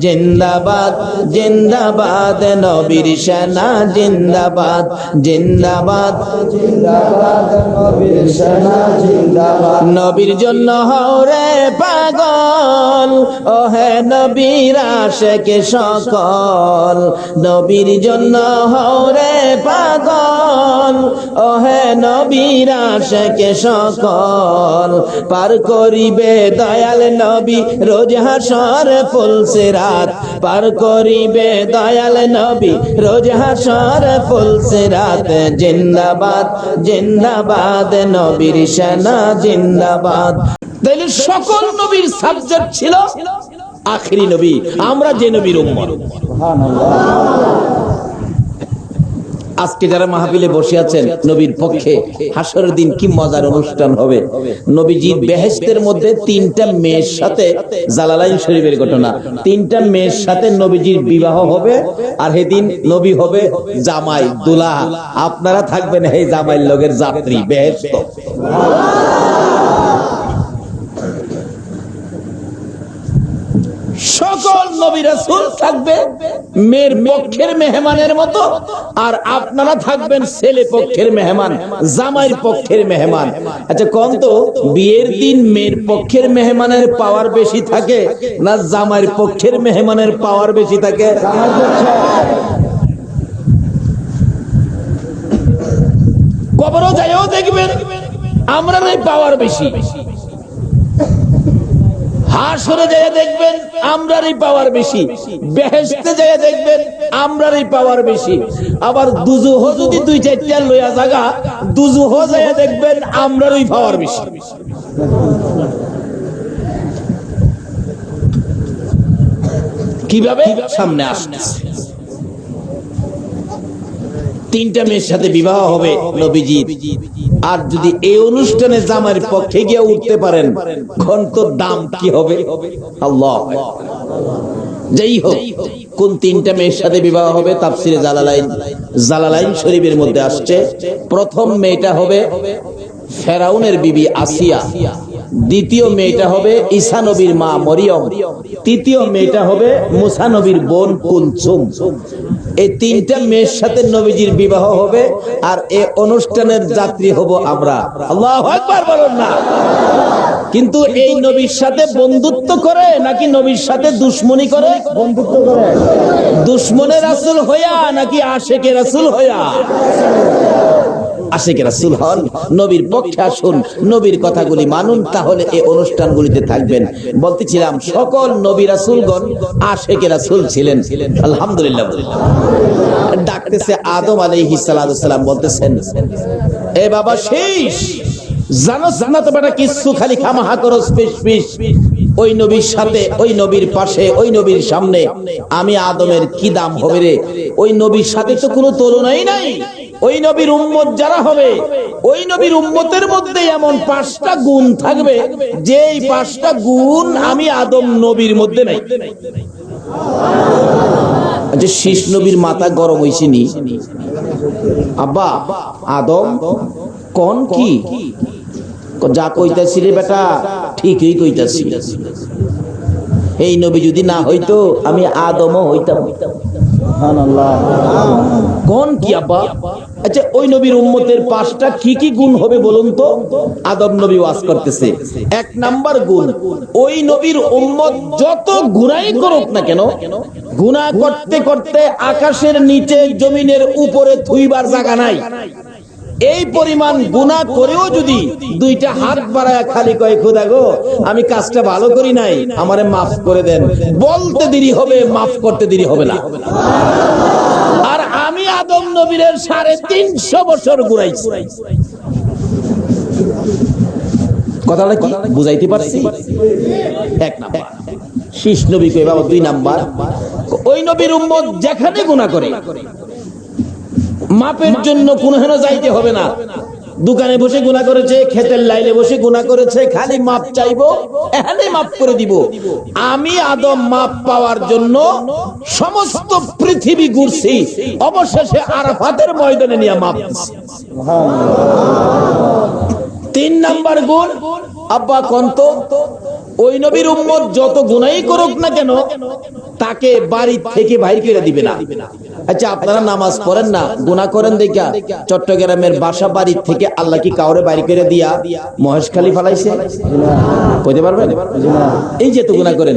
জিন্দাবাদ জিন্দাবাদ, নবীর সেনা জিন্দাবাদ জিন্দাবাদ। নবীর নবীর জন্য হরে পাগল ও হে নবীর আশেকে সকল। নবীর জন্য হরে পাগল ও হে নবীর আশেকে সকল। পার করিবে দয়াল নবী, রোজ হাসর ফুলসে রাত পার করিবে দয়াল নবী। রোজ হাসর ফুলসে রাত জিন্দাবাদ জিন্দাবাদ, নবীর সেনা জিন্দাবাদ। তাইলে সকল নবীর সাবজেক্ট ছিল আখরি নবী। আমরা যে নবীর উম্মত। আজকে যারা মাহফিলে বসে আছেন নবীর পক্ষে হাসরের দিন কি মজার অনুষ্ঠান হবে? নবীজির বেহেস্তের মধ্যে তিনটা মেয়ের সাথে জালালাইন শরীফের ঘটনা। তিনটা মেয়ের সাথে নবীজির বিবাহ হবে আর হেদিন নবী হবে জামাই দুলা আপনারা থাকবেন এই জামাই লগের যাত্রী, বেহেশত। সকল নবী রাসূল থাকবে, মেয়ের পক্ষের মেহমানের মতো, আর আপনারা থাকবেন ছেলে পক্ষের মেহমান, জামাইয়ের পক্ষের মেহমান। আচ্ছা কোন তো, বিয়ের দিন মেয়ের পক্ষের মেহমানের পাওয়ার বেশি থাকে না জামাইয়ের পক্ষের মেহমানের পাওয়ার বেশি থাকে? কবরও যাইও দেখবেন আমরা পাওয়ার বেশি। হাসরে যায় দেখবেন আমরারই পাওয়ার বেশি, বেহেশতে যায় দেখবেন আমরারই পাওয়ার বেশি। আবার দুজুহ যদি দুই চারটা লইয়া জায়গা দুজুহ দেখবেন আমরারই পাওয়ার বেশি। কীভাবে? সামনে আসতেছে তিনটা মেয়ের সাথে বিবাহ হবে আর যদি এই অনুষ্ঠানে জামার পক্ষে গিয়ে উঠতে পারেন ঘন্টর দাম কি হবে? আল্লাহ। যাই হোক, কোন তিনটা মেয়ের সাথে বিবাহ হবে, তাফসিরে জালালাইন জালালাইন শরীফের মধ্যে আসছে। প্রথম মেয়েটা হবে ফেরাউনের বিবি আসিয়া। দ্বিতীয় মেয়েটা হবে ঈসা নবীর মা মরিয়ম। তৃতীয় মেয়েটা হবে মুসা নবীর বোন কুলসুম এই তিনটা মেয়ের সাথে নবীজির বিবাহ হবে আর এই অনুষ্ঠানের যাত্রী হব আমরা। আল্লাহ বলুন না। কিন্তু এই নবীর সাথে বন্ধুত্ব করে নাকি নবীর সাথে দুশ্মনী করে? বন্ধুত্ব করে। দুশ্মনের রাসূল হইয়া নাকি আশেকের রাসূল হইয়া? আশেকের রাসূল হন, নবীর পক্ষে আসুন, নবীর কথাগুলি মানুন, তাহলে এই অনুষ্ঠানগুলিতে থাকবেন। বলতেছিলাম, সকল নবী রাসূলগণ আশেকের রাসূল ছিলেন। আলহামদুলিল্লাহ। ডাকতেছে আদম আলাইহিস সালাতু সালাম বলতেছেন, এ বাবা, শেষ! জানোস না তো বেটা, কিচ্ছু খালি খামাহা করো ওই নবীর সাথে, ওই নবীর পাশে, ওই নবীর সামনে আমি আদমের কি দাম হবে রে? ওই নবীর সাথে তো কোনো তুলনাই নাই। ওই নবীর উম্মত যারা হবে, ওই নবীর উম্মতের মধ্যে এমন পাঁচটা গুণ থাকবে যে এই পাঁচটা গুণ আমি আদম নবীর মধ্যে নাই। যে শীষ নবীর মাথা গরম হয়েছে নি? আব্বা, আদম, কোন কি? যা কইতাছি রে বেটা ঠিকই কইতাছি। এই নবী যদি না হইতো, আমি আদমও হইতাম। আচ্ছা ওই নবীর কি কি গুণ হবে বলুন তো? আদম নবী করতেছে। এক নাম্বার গুণ, ওই নবীর যত করুক না কেন করতে করতে আকাশের নিচে জমিনের উপরে থুইবার জায়গা নাই। এই পরিমাণ গুণা করেও যদি দুইটা হাত বাড়ায় খালি কয়, খোদা গো, আমি কাজটা ভালো করি নাই, আমারে মাফ করে দেন। বলতে দেরি হবে, মাফ করতে দেরি হবে না। আর আমি আদম নবীরের সাড়ে তিনশো বছর ঘুরাইছি। কথাটা কি? বুঝাইতে পারছি? এক নাম্বার। শীষ নবী বাবা, দুই নাম্বার। ওই নবীর উম্মত যেখানে গুণা করে মাপের জন্য কোনো হেন যাইতে হবে না। দোকানে বসে গুণা করেছে, ক্ষেতের লাইনে বসে গুণা করেছে, খালি মাপ চাইব এখানে মাপ করে দিব। আমি আদম মাপ পাওয়ার জন্য সমস্ত পৃথিবী ঘুরছি, অবশেষে আরাফাতের ময়দানে নিয়ে মাপ তিন নাম্বার গুণ, আব্বা কন্ত ওই নবীর উম্মত যত গুনাই করুক না কেন, তাকে বাড়ি থেকে বাইর করে দিবে না। আচ্ছা আপনারা নামাজ পড়েন না, গুনাহ করেন দেখা, চট্টগ্রামের বাসা বাড়ি থেকে আল্লাহ কি কাউরে বাইর করে দিয়া মহেশখালী ফালাইছে কইতে পারবেন? এই যে তো গুনাহ করেন।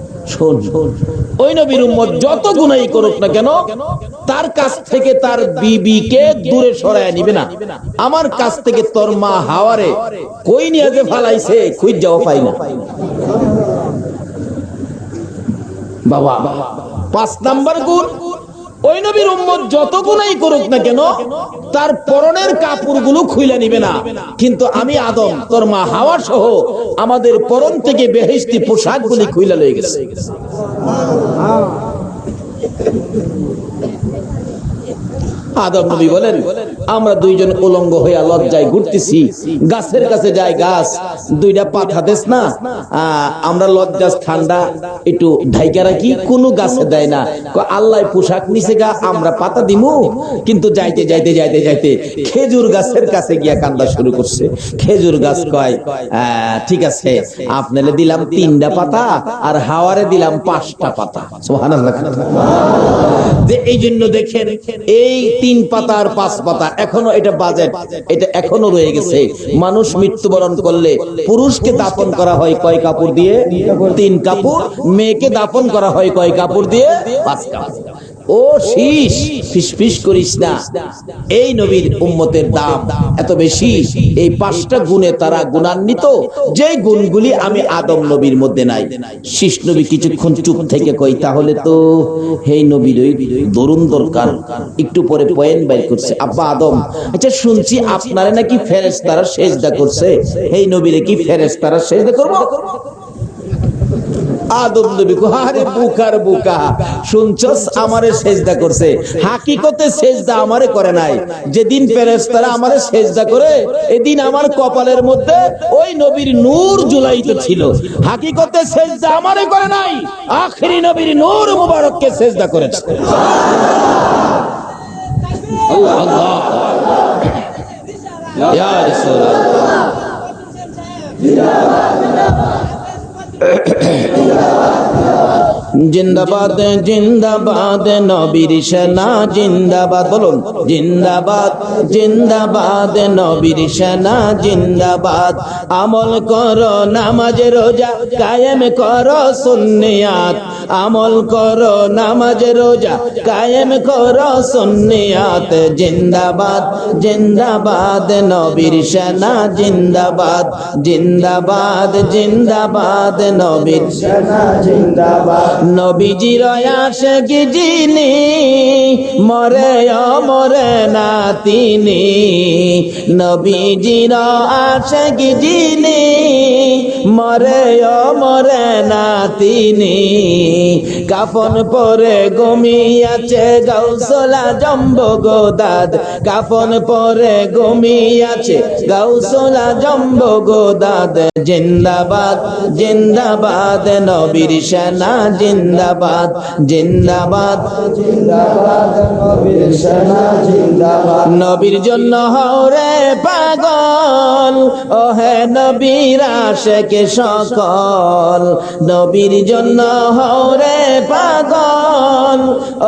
ওই নবীর উম্মত যত গুনাই করুক না কেন, তার কাছ থেকে তার বিবিকে দূরে সরায় নিবে না। আমার কাছ থেকে তোর মা হাওয়ারে কই নিয়ে যে ফালাইছে খুঁজ যাও পাই না। বাবা, পাঁচ নাম্বার গুণ ওই নবীর উম্মত যত গুনাই করুক না কেন, তার পরনের কাপড়গুলো খুলে নিবে না। কিন্তু আমি আদম, তোর মা হাওয়া সহ আমাদের পরন থেকে বেহেস্তি পোশাকগুলি খুলে লয়ে গেছে। আদম নবী বলেন, আমরা দুইজন উলঙ্গ হইয়া লজ্জায় ঘুরতেছি। গাছের কাছে যাই গাছ, দুইটা পাতা দেস না। আমরা লজ্জা ঠান্ডা একটু ঢাইকা রাখি, কোনো গাছে দেয় না। আল্লাহ পোশাক নিচে গা, আমরা পাতা দিমু। কিন্তু যাইতে যাইতে যাইতে যাইতে খেজুর গাছের কাছে গিয়া কান্দা শুরু করছে। খেজুর গাছ কয় ঠিক আছে, আপনারে দিলাম তিনটা পাতা আর হাওয়ারে দিলাম পাঁচটা পাতা। যে এই জন্য দেখেন, এই তিন পাতা আর পাঁচ পাতা। এখনও এটা বাজেট। এটা এখনও রয়ে গেছে। মানুষ মৃত্যুবরণ করলে পুরুষকে দাপন করা হয় কয় কাপড় দিয়ে? তিন কাপড়। মেয়েকে দাপন করা হয় কয় কাপড় দিয়ে? পাঁচ কাপড়। ও শীষ, ফিস ফিস করিস না। এই নবীর উম্মতের দাম এত বেশি, এই পাঁচটা গুণে তারা গুণান্বিত। যে গুণগুলি আমি আদম নবীর মধ্যে নাই। শীষ নবী কিছুক্ষণ চুপ থেকে কই, তাহলে তো হেই নবীর দরুন দরকার। একটু পরে পয়েন্ট বাইর করছে। আব্বা আদম আচ্ছা শুনছি আপনারা নাকি ফেরেস তারা সেজদা করছে। হেই নবীরে কি ফেরেস তারা সেজদা করব? আদম নবী আরে বুকার বুকা শুনছস, আমারে সেজদা করছে। হাকিকতে সেজদা আমারে করে নাই। যেদিন ফেরেশতারা আমারে সেজদা করে, এদিন আমার কপালের মধ্যে ওই নবীর নূর জুলাইত ছিল। হাকিকতে সেজদা আমারে করে নাই, আখরি নবীর নূর মুবারককে সেজদা করেছে। জিন্দাবাদ জিন্দাবাদ জিন্দাবাদ নবীর সেনা, জিন্দাবাদ, বলুন, জিন্দাবাদ জিন্দাবাদ, নবীর সেনা, জিন্দাবাদ। আমল করো নামাজ, রোজা কায়েম করো সুন্নিয়াত। আমল করো নামাজ, রোজা কায়েম করো সুন্নিয়াত। জিন্দাবাদ জিন্দাবাদ, নবীর সেনা, জিন্দাবাদ। জিন্দাবাদ জিন্দাবাদ, নবীর সেনা, জিন্দাবাদ। নবীজির আশেক যিনি মরে মরে না তিনি নবীজির আশেক যিনি মরে মরে না তিনি কাফন পরে ঘুমিয়াছে গৌসলা জম্ব গোদাদ কাফন পরে ঘুমিয়াছে গৌসলা জম্ব গোদাদ জিন্দাবাদ জিন্দাবাদ নবীর সেনা জিন্দাবাদ জিন্দাবাদ। নবীর জন্য হরে পাগল ও হে নবীর আশেকে সকল। নবীর জন্য হরে পাগল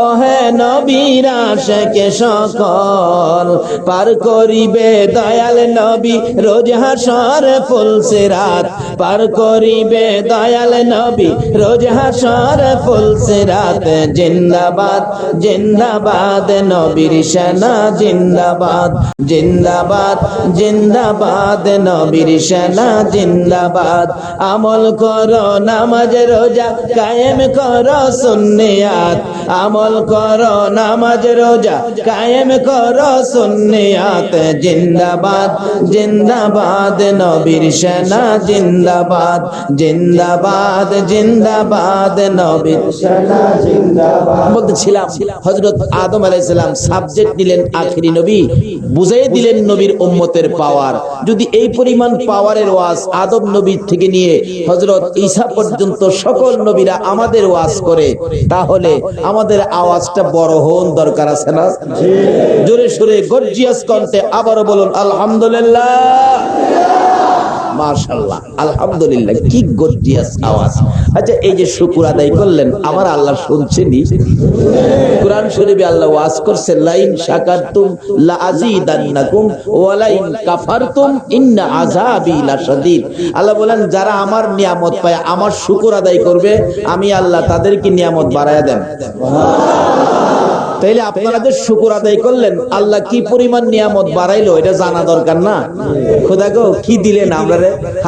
ও হে নবীর আশেকে সকল। পার করিবে দয়াল নবী, রোজ হাসর ফুলসে রাত পার করিবে দয়াল নবী, রোজ হাসর ফুলসে রাত জিন্দাবাদ জিন্দাবাদ, নবীর সেনা, জিন্দাবাদ জিন্দাবাদ জিন্দাবাদ, নবীর সেনা, জিন্দাবাদ। আমল করো নামাজ, রোজা কায়েম করো সুন্নিয়াত। আমল করো নামাজ, রোজা কায়েম করো সুন্নিয়াত। জিন্দাবাদ জিন্দাবাদ, নবীর সেনা, জিন্দাবাদ। জিন্দাবাদ জিন্দাবাদ নবীর সেনা জিন্দাবাদ বলতেছিলাম হজরত আদম আলাইসালাম সাবজেক্ট নিলেন আখেরি নবী বুঝাই দিলেন নবীর উম্মতের পাওয়ার যদি এই পরিমাণ পাওয়ারের ওয়াজ আদম নবীর থেকে নিয়ে হজরত ঈসা পর্যন্ত সকল নবীরা আমাদের ওয়াজ করে, তাহলে আমাদের আওয়াজটা বড় হন দরকার আছে না? জোরে সোরে গর্জিয়াস কণ্ঠে আবারও বলুন, আলহামদুলিল্লাহ। আলহামদুলিল্লাহ, কি আওয়াজ। আচ্ছা এই যে শুকুর আদায় করলেন, আমার আল্লাহ শুনছেনই? কোরআন শরীফে আল্লাহ ওয়াজ করছেন, লাইন শাকারতুম লা ওয়া লাইন কাফারতুম ইন্না আযাবি লাশাদীদ। আল্লাহ বলেন, যারা আমার নিয়ামত পায়, আমার শুকর আদায় করবে, আমি আল্লাহ তাদেরকে নিয়ামত বাড়ায়া দেন। তাইলে আপনারা যে শুকুর আদায় করলেন, আল্লাহ কি পরিমাণ নিয়ামত বাড়াইলো, এটা জানা দরকার না। খোদা গো, কি দিলেন আমরা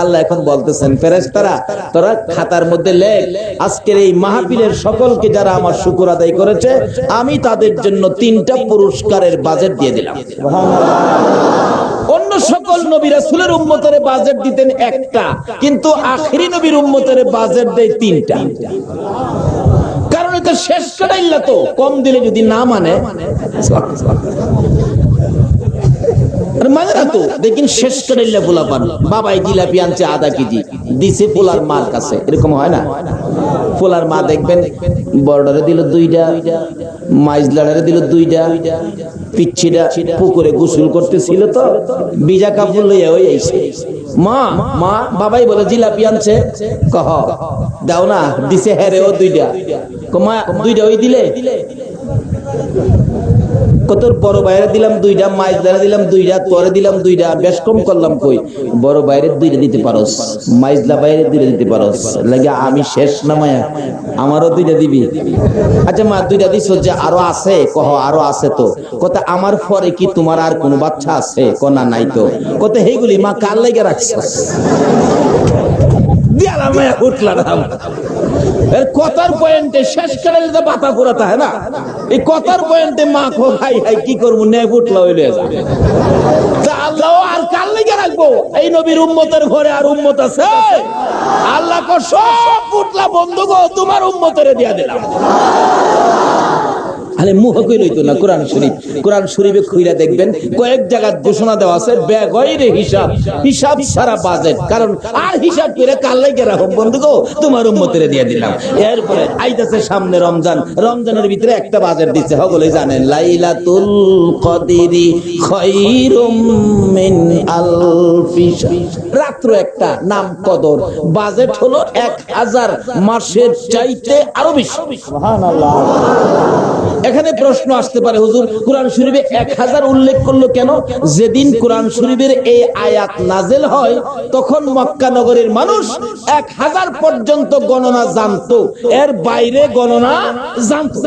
আল্লাহ এখন বলতেছেন, ফেরেশতারা, তোরা খাতার মধ্যে লেখ, আজকের এই মাহফিলের সকলকে যারা আমার শুকুর আদায় করেছে, আমি তাদের জন্য তিনটা পুরস্কারের বাজেট দিয়ে দিলাম। অন্য সকল নবী রাসূলের উম্মতের বাজেট দিতেন একটা, কিন্তু আখেরি নবীর উম্মতের বাজেট দেয় তিনটা। এটা শেষ করাইল্লা তো। কম দিলে যদি না মানে মানে তো। বাবাই জিলাপি আনছে আধা কেজি পোলার কাছে। পোলার মা দেখবেন বর্ডারে দিল দুইটা মাইজলারে দিল দুইটা পুকুরে গোসল করতেছিল তো বিজা কাপড় লইয়া ওই আইছে। মা মা, বাবাই বলে, জিলাপি আনছে? কহ, দাও না, দিছে হেরে ও দুইটা কমা দুইটা ওই দিলে? বড় বাইরে দিলাম দুইটা দাঁড়া দিলাম দুইটা, তোরে দিলাম দুইটা, বেশ কম করলাম কই? বড় বাইরে দুইটা দিতে পারোস মাইজলা বাইরে দুইটা দিতে পারোস। লাগে আমি শেষ না মায়া? আমারও দুইটা দিবি? আচ্ছা মা, দুইটা দিছ যে আরও আছে? কহ, আরও আছে তো। কত আমার পরে কি তোমার আর কোনো বাচ্চা আছে? কোনা নাই তো। কত হেগুলি মা কার লাগে রাখছস? দিয়ালা মায়া উঠলাম এর কথার পয়েন্টে শেষ করে দিতে পাতা করে তাই না? এই কথার পয়েন্টে মা খো ভাই হাই, কি করব? নেই ফুটলা হইলে তা আল্লাহ আর কাল লেগে রাখব? এই নবীর উম্মতের ঘরে আর উম্মত আছে? আল্লাহ সব উঠলা বন্ধু গো, তোমার উম্মতের দিয়া দিলাম। মুহ কই লইতো না কোরআন শরীফ। কোরআন শরীফে খুইরা দেখবেন কয়েক জায়গায় ঘোষণা দেওয়া আছে বেগয়রে হিসাব হিসাব সারা বাজেট। কারণ আর হিসাব করে কাল্লাই গেরা হোক বন্ধু গো? তোমার উম্মতের দিয়ে দিলাম। এরপরে আইতাছে সামনে রমজান। রমজানের ভিতরে একটা বাজেট দিচ্ছে সকলে জানেন লাইলাতুল কদরি মিন আলফি রাত্র একটা নাম কদর। বাজেট হলো এক হাজার মাসের চাইতে আরও বেশি। সুবহানাল্লাহ। এখানে প্রশ্ন আসতে পারে, হুজুর, কোরআন শরীফে এক হাজার উল্লেখ করল কেন? যেদিন কোরআন শরীফের এই আয়াত নাজেল হয়, তখন মক্কা নগরের মানুষ এক হাজার পর্যন্ত গণনা জানতো। এর বাইরে গণনা জানতো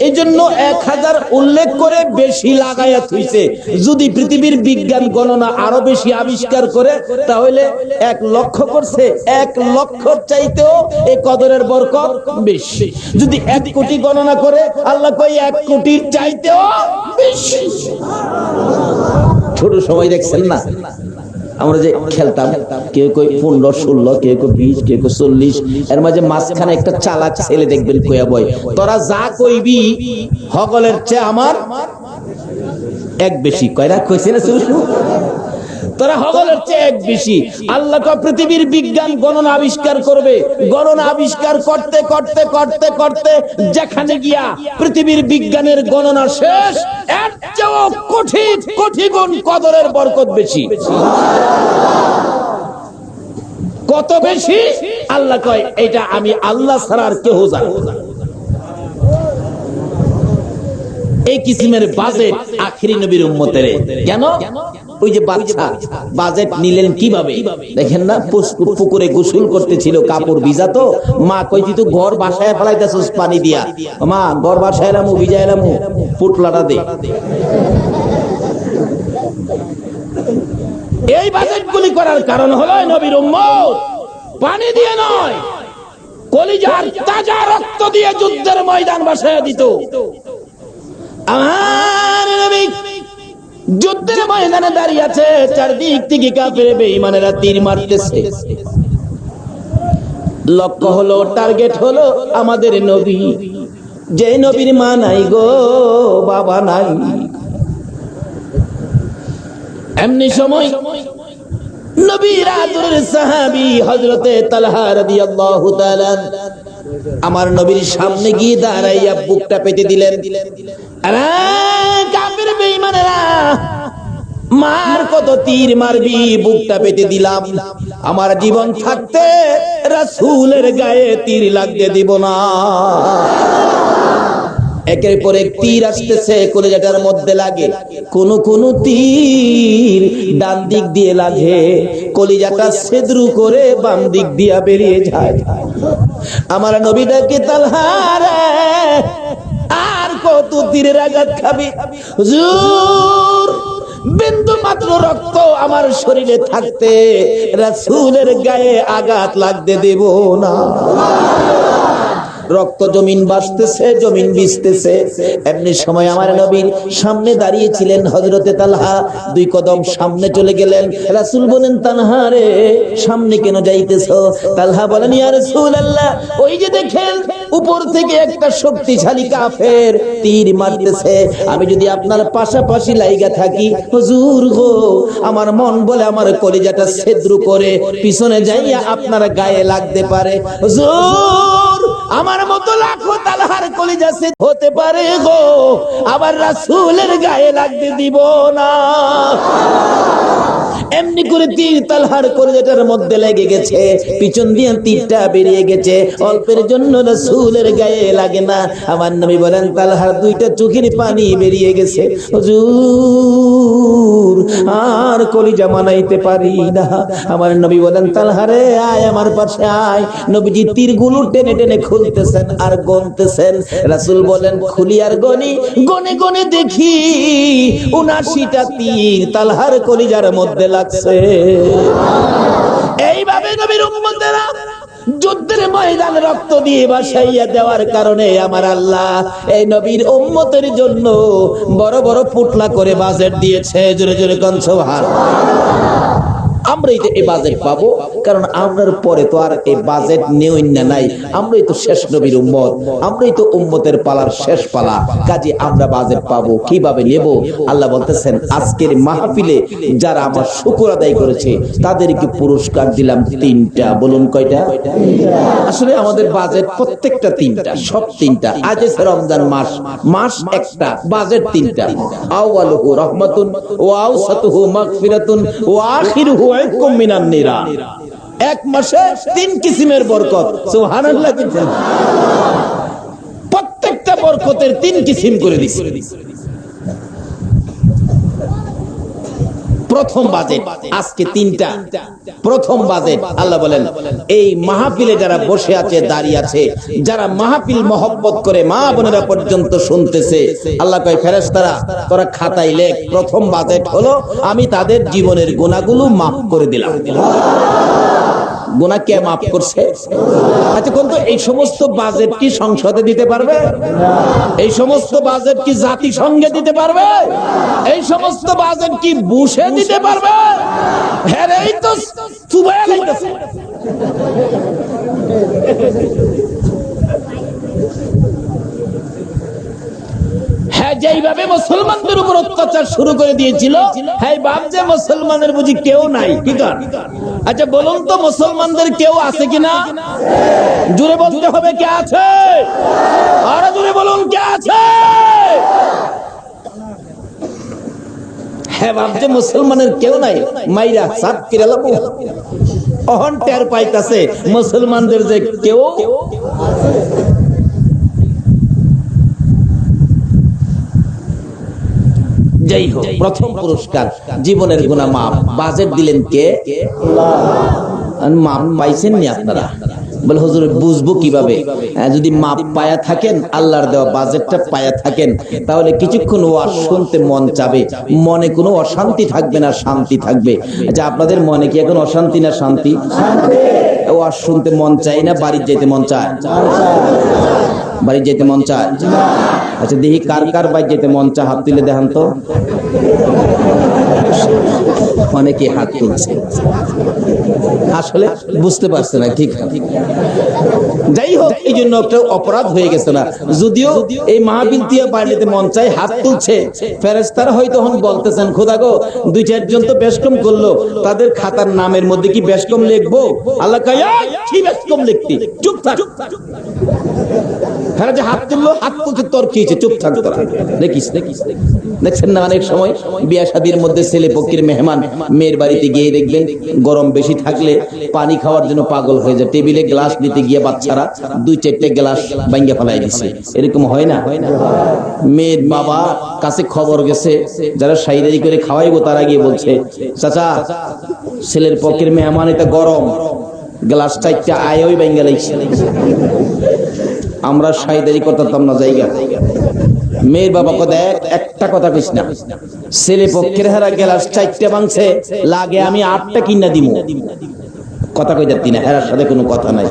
এই জন্য এক হাজার উল্লেখ করে বেশি লাগাইয়া থইছে যদি পৃথিবীর বিজ্ঞান গণনা আরও বেশি আবিষ্কার করে, তাহলে এক লক্ষ করছে। এক লক্ষ চাইতেও এই কদরের বরকত বেশি। যদি এক কোটি গণনা করে, আল্লাহ কই এক কোটির চাইতেও বেশি। ছোট সময় দেখছেন না? আমরা যে খেলতাম, কেউ কই পনেরো, ষোলো, কেউ কেউ বিশ, কেউ কেউ চল্লিশ, এর মাঝে মাঝখানে একটা চালা ছেলে দেখবেন কয়া বয়, তোরা যা কইবি, হগলের চেয়ে আমার এক বেশি। কয়রা কইছে না তোরা হগলের চেয়ে এক বেশি। আল্লাহ পৃথিবীর বিজ্ঞান গণনা আবিষ্কার করবে। গণনা আবিষ্কার করতে করতে করতে করতে যেখানে গিয়া পৃথিবীর বিজ্ঞানের গণনা শেষ কদরের বরকত বেশি। কত বেশি? আল্লাহ কয়, এটা আমি আল্লাহ ছাড়া আর কেউ জানে এই কিসিমের বাজেট আখিরি নবীর উম্মতের। কেন? ওই যে বাচ্চা, বাজেট নিলেন কীভাবে? দেখেন না পুকুরে গোসল করতেছিল, কাপড় ভিজা তো মা কই, তুই তো ঘর বাসায় ফেলাইতেছিস পানি দিয়া। মা, ঘর বাসায় এলামু ভিজা এলামু, পুটলাটা দে। এই বাজেটগুলি করার কারণ হলো নবীর উম্মত। পানি দিয়ে নয়, কলিজার তাজা রক্ত দিয়ে যুদ্ধের ময়দান বাসায় দিত। আমার নবী যুদ্ধের ময়দানে দাঁড়িয়ে আছে, চারদিক থেকে কাফের বেঈমানেরা তীর মারতেছে। লক্ষ্য হলো, টার্গেট হলো আমাদের নবী। যে নবীর মা নাই গো, বাবা নাই। এমনি সময় নবীর আদরের সাহাবী হযরতে তালহা রাদিয়াল্লাহু তাআলা আমার নবীর সামনে গিয়ে দাঁড়াইয়া বুকটা পেতে দিলেন। আরে মার কত তীর মারবি, বুকটা পেতে দিলাম। আমার জীবন থাকতে রাসূলের গায়ে তীর লাগতে দিব না। একের পর এক তীর আসতেছে, কলেজাটার মধ্যে লাগে। কোন কোন তীর ডান দিক দিয়ে লাগে। কলিজাটা সেদ্রু করে বাম দিক দিয়া বেরিয়ে যায়। আমার নবীটাকে তালহারে আর কত তীরের আঘাত খাবি? বিন্দু মাত্র রক্ত আমার শরীরে থাকতে রাসূলের গায়ে আঘাত লাগতে দেব না। রক্ত জমিন বাঁচতেছে, জমিন বিছতেছে এমনি সময় আমার নবীর সামনে দাঁড়িয়েছিলেন হজরতে তালহা। দুই কদম সামনে চলে গেলেন। রাসূল বলেন তালহা রে, সামনে কেন যাইতেছ? তালহা বলেন, ইয়া রাসূলুল্লাহ, ওই যে দেখেন, উপর থেকে একটা শক্তিশালী কাফের তীর মারতেছে। আমি যদি আপনার পাশাপাশি লাইগা থাকি, হুজুর গো, আমার মন বলে আমার কলিজাটা ছেদ্রু করে পিছনে যাইয়া আপনার গায়ে লাগতে পারে। হুজুর! আমার মতো লাখো তালহার কলিজা সে হতে পারে গো। আবার রাসূলের গায়ে লাগতে দিব না। এমনি করে তীর তালহার কলিজাটার মধ্যে লেগে গেছে, পিছন দিয়ে তীরটা বেরিয়ে গেছে। অল্পের জন্য রাসূলের গায়ে লাগে না। আমার নবী বলেন, তালহার দুইটা চোখের পানি বেরিয়ে গেছে। হুজুর। আর কলিজা মানাইতে পারি না। আমার নবী বলেন, তালহারে, আয় আমার পাশে আয়। নবীজি তীরগুলো টেনে টেনে খুলতেছেন আর গনতেছেন রাসূল বলেন, খুলি আর গনি, গনে গনে দেখি উনাশিটা তীর তালহার কলিজার মধ্যে লাগছে। এইভাবে নবীর উম্মতেরা যুদ্ধের ময়দান রক্ত দিয়ে বাসাইয়া দেওয়ার কারণে আমার আল্লাহ এই নবীর উম্মতের জন্য বড় বড় পুটলা করে বাজেট দিয়েছে। জোরে জোরে কনস ভার আমরাই তো এই বাজেট পাবো, কারণ আমরার পরে তো আর এই বাজেট নেই না নাই। আমরাই তো শেষ নবীর উম্মত, আমরাই তো উম্মতের পালার শেষ পালা। কাজে আমরা বাজেট পাবো, কীভাবে নেব? আল্লাহ বলতেছেন, আজকের মাহফিলে যারা আমার শুকর আদায় করেছে, তাদেরকে পুরস্কার দিলাম তিনটা। বলুন কয়টা? আসলে আমাদের বাজেট প্রত্যেকটা তিনটা, সব তিনটা। আজ রমজান মাস মাস একটা বাজেট তিনটা। আউয়ালুহু রহমাতুন, ওয়া আওসাতুহু মাগফিরাতুন, ওয়া আখিরুহু তিন কিসিমের বরকত। প্রত্যেকটা বরকতের তিন কিসিম করে দিছে। প্রথম বাজেট আজকে তিনটা। প্রথম বাজেট আল্লাহ বলেন, এই মাহফিলে যারা বসে আছে, দাঁড়িয়ে আছে, যারা মাহফিল মহব্বত করে মা বোনেরা পর্যন্ত শুনতেছে, আল্লাহ কয়, ফেরেশতারা, তোরা খাতায় লেখ, প্রথম বাজেট হলো, আমি তাদের জীবনের গুণাগুলো মাফ করে দিলাম। গুনাহ কে মাফ করছে। আচ্ছা কোন তো এই সমস্ত বাজেট কি সংসদে দিতে পারবে? এই সমস্ত বাজেট কি জাতিসংঘে দিতে পারবে? এই সমস্ত বাজেট কি বুশে দিতে পারবে? হ্যাঁ এই তো হ্যাঁ যেইভাবে মুসলমানদের উপর অত্যাচার শুরু করে দিয়েছিল হ্যাঁ বাপ যে মুসলমানের বুঝি কেউ নাই, কি আচ্ছা বলুন তো মুসলমানদের কেউ আছে কিনা? জুড়ে বলতে হবে কে আছে? আরও জুড়ে বলুন, কে আছে? হ্যাঁ বাপ যে মুসলমানের কেউ নাই, মাইরা সাত কিরালাবো অহন টের পাইতাছে, মুসলমানদের যে কেউ যাই হোক প্রথম পুরস্কার জীবনের গুণা মাপ বাজেট দিলেন কে? মাপ পাইছেন নি আপনারা? বলে হুজুর বুঝব কীভাবে? হ্যাঁ, যদি মাপ পায়া থাকেন আল্লাহর দেওয়া বাজেটটা পায়া থাকেন তাহলে কিছুক্ষণ ওয়াজ শুনতে মন চাবে। মনে কোনো অশান্তি থাকবে না শান্তি থাকবে। আচ্ছা আপনাদের মনে কি এখন অশান্তি না শান্তি? ওয়াজ শুনতে মন চাই না বাড়ির যেতে মন চায়? বাড়ি যেতে মন চায়? আচ্ছা দেখি কার কার বাইক যেতে মন চা হাত তুলে দেখান তো। অনেকে হাত তুলছে। আসলে বুঝতে পারছে না, ঠিক যাই হোক, এই জন্য একটা অপরাধ হয়ে গেছে না। যদিও এই মাহবিল দিয়ে বাড়িতে মন চাই হাত তুলছে। ফেরেস্তারা হয়তো তখন বলতেছেন, খোদা গো, দুই চারজন তো বেশ কম করল। তাদের খাতার নামের মধ্যে কি বেশ কম লিখব? আল্লাহ কি বেশ কম লিখতি? চুপ থাক। হ্যাঁ যে হাত তুললো, হাত তুলতে তোর কি? চুপ থাক তোরা। দেখিস দেখিস দেখিস। দেখছেন না অনেক সময়? বিয়া শাদির মধ্যে ছেলে পক্ষের মেহমান মেয়ের বাড়িতে গিয়ে দেখবেন গরম বেশি থাকলে পানি খাওয়ার জন্য পাগল হয়ে যায়। টেবিলে গ্লাস দিতে গিয়ে বাচ্চারা দুই চারটে গ্লাস ভাঙ্গে ফেলাই দিছে। এরকম হয় না? মেয়ের বাবা কাছে খবর গেছে, যারা সাইদারি করে খাওয়াইবো তারা গিয়ে বলছে, চাচা, ছেলের পক্ষের মেহমান এটা গরম। গ্লাস চারটা আয়ই ভাঙ্গে লাগছে আমরা সাইদারি করতাম না জায়গা। মেয়ের বাবা কথা একটা কথা কইস না। ছেলে পক্ষের হারা গেলাস চারটে মাংসে লাগে আমি আটটা কিনা দিব কথা কই যাচ্ছি না, হেরার সাথে কোনো কথা নাই।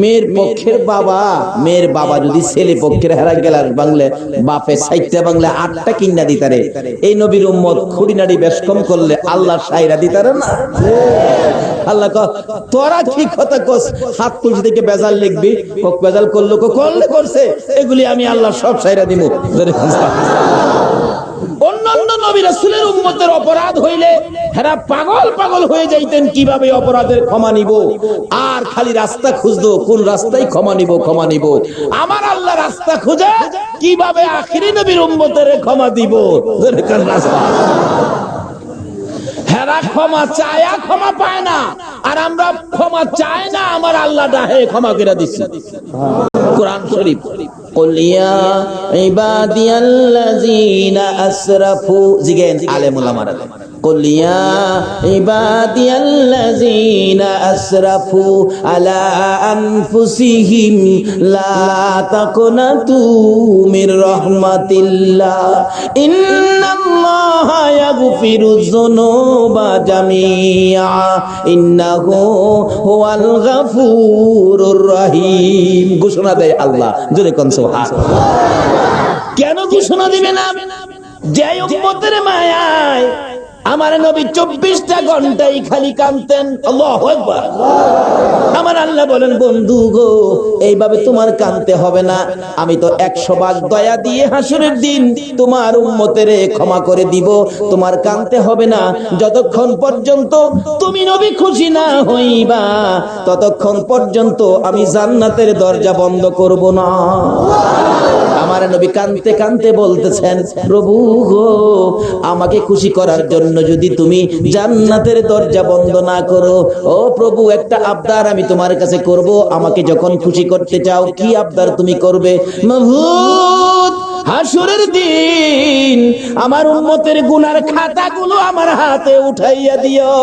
মেয়ের পক্ষের বাবা, মেয়ের বাবা যদি ছেলে পক্ষের হেরা গেলাস বাংলে বাপে সাইটটা বাংলে আটটা কিনা দিতারে। এই নবীর উম্মত খুঁড়িনাড়ি বেশ কম করলে আল্লাহ সাইরা দিতারে না? আল্লাহ ক তোরা ঠিক কথা কস, হাত তুলসি থেকে বেজাল লিখবি। কক বেজাল করল কো, করলে করছে। এগুলি আমি আল্লাহ সব সাইরা দিব। অপরাধ হইলে পাগল পাগল হয়ে যাইতেন, কীভাবে অপরাধের ক্ষমা নিব? আর খালি রাস্তা কোন ক্ষমা নিব ক্ষমা নিব? আমার আল্লাহ রাস্তা খুঁজে, কীভাবে আখিরি নবীর উম্মতের ক্ষমা দিব? রাস্তা। হেরা ক্ষমা চায়া ক্ষমা পায় না। আর আমরা ক্ষমা চাই না, আমার আল্লাহ ডাহে ক্ষমা করে দিচ্ছে কোরআন শরীফ কলিয়া ইবাদিয়াল্লাযিনা আসরাফু জিগেন আলেমুল আমারা قل يا عبادي الذين اسرفوا على انفسهم لا تقنطوا من رحمة الله ان الله يغفر الذنوب جميعا انه هو الغفور الرحيم ঘোষণা দেয় আল্লাহ জোরে কোন সুবহান কেন ঘোষণা দিবে না যে উম্মতের মায়ায় আমার নবী চব্বিশটা ঘন্টাই খালি কানতেন আমার আল্লাহ বলেন, বন্ধু গো, এইভাবে তোমার কানতে হবে না। আমি তো একশো ভাগ দয়া দিয়ে হাসুরের দিন তোমার উম্মতের ক্ষমা করে দিব। তোমার কানতে হবে না। যতক্ষণ পর্যন্ত তুমি নবী খুশি না হইবা, ততক্ষণ পর্যন্ত আমি জান্নাতের দরজা বন্ধ করব না। আমার নবী কানতে কানতে বলতেছেন, প্রভু গো, আমাকে খুশি করার জন্য যদি তুমি জান্নাতের দরজা বন্ধ না করো, ও প্রভু, একটা আবদার আমি তোমার কাছে করব। আমাকে যখন খুশি করতে চাও, কি আবদার তুমি করবে? মাহবুব হাসুরের দিন আমার উম্মতের গুনার খাতাগুলো আমার হাতে উঠাইয়া দিও।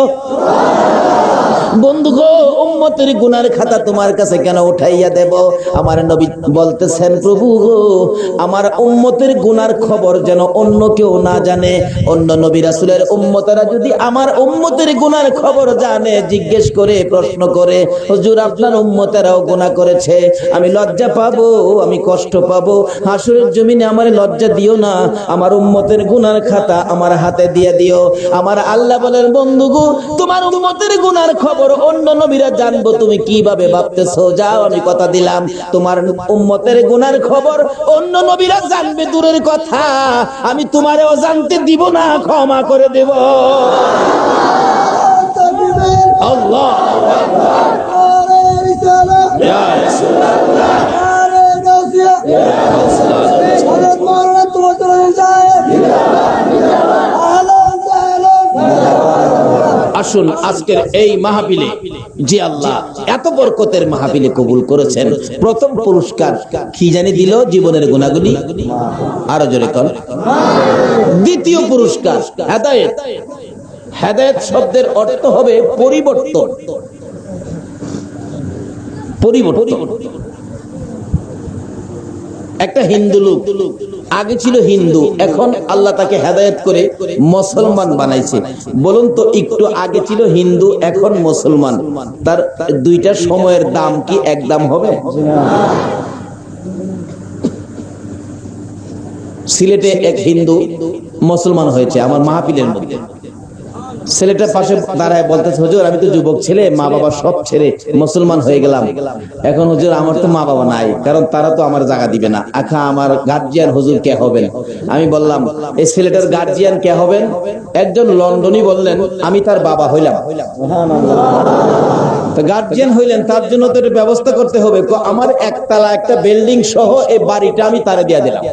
বন্ধু গো উম্মতের খাতা তোমার কাছে কেন উঠাইয়া দেব? অন্য কেউ জিজ্ঞেস করে, প্রশ্ন করে আপনার উম্মতেরাও করেছে। আমি লজ্জা পাবো, আমি কষ্ট পাবো। হাসুরের জমিনে আমার লজ্জা দিও না। আমার উম্মতের গুনার খাতা আমার হাতে দিয়ে দিও। আমার আল্লাহ বলেন বন্ধু গো তোমার উম্মতের গুনার খবর অন্য নবীরা জানব তুমি কীভাবে ভাবতেছো যাও আমি কথা দিলাম তোমার উম্মতের গুনার খবর অন্য নবীরা জানবে দূরের কথা আমি তোমারেও জানতে দিব না ক্ষমা করে দেব ইয়া আসুন আজকের এই মাহফিলে। যে আল্লাহ, এত বরকতের মাহফিলে কবুল করেছেন। প্রথম পুরস্কার কি জানি দিল জীবনের গুণাগুলি? আরও জোরে কর দ্বিতীয় পুরস্কার, হেদায়েত। হেদায়েত শব্দের অর্থ হবে পরিবর্তন। পরিবর্তন। একটা হিন্দু লোক আগে ছিল হিন্দু, এখন আল্লাহ তাকে হেদায়ত করে মুসলমান বানাইছে। বলুন তো, একটু আগে ছিল হিন্দু, এখন মুসলমান। তার দুইটা সময়ের দাম কি এক দাম হবে? সিলেটে এক হিন্দু মুসলমান হয়েছে, আমার মাহফিলের মধ্যে। ছেলেটার পাশে দাঁড়ায় বলতেছে, হুজুর, আমি তো যুবক ছেলে মা বাবা সব ছেড়ে মুসলমান হয়ে গেলাম। এখন হুজুর, আমার তো মা বাবা নাই, কারণ তারা তো আমার জায়গা দিবে না। আখা, আমার গার্জিয়ান হুজুর কে হবেন? আমি বললাম, এই ছেলেটার গার্জিয়ান কে হবেন? একজন লন্ডনী বললেন, আমি তার বাবা হইলাম। গার্জিয়ান হইলেন, তার জন্য তো ব্যবস্থা করতে হবে। আমার একতলা একটা বিল্ডিং সহ এই বাড়িটা আমি তারে দিয়ে দিলাম।